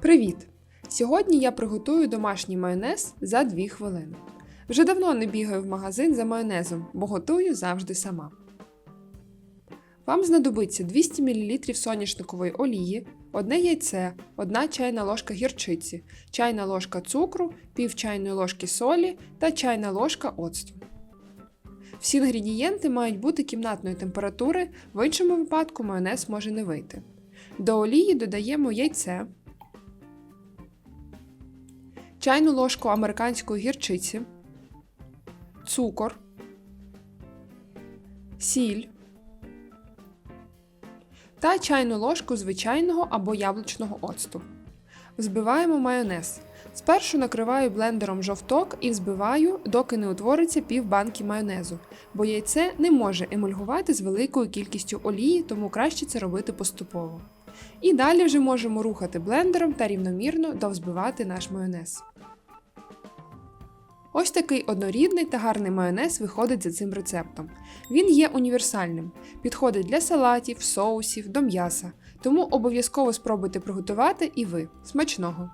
Привіт! Сьогодні я приготую домашній майонез за 2 хвилини. Вже давно не бігаю в магазин за майонезом, бо готую завжди сама. Вам знадобиться 200 мл соняшникової олії, одне яйце, 1 чайна ложка гірчиці, чайна ложка цукру, пів чайної ложки солі та чайна ложка оцту. Всі інгредієнти мають бути кімнатної температури, в іншому випадку майонез може не вийти. До олії додаємо яйце, чайну ложку американської гірчиці, цукор, сіль та чайну ложку звичайного або яблучного оцту. Взбиваємо майонез. Спершу накриваю блендером жовток і взбиваю, доки не утвориться пів банки майонезу, бо яйце не може емульгувати з великою кількістю олії, тому краще це робити поступово. І далі вже можемо рухати блендером та рівномірно довзбивати наш майонез. Ось такий однорідний та гарний майонез виходить за цим рецептом. Він є універсальним, підходить для салатів, соусів, до м'яса, тому обов'язково спробуйте приготувати і ви. Смачного!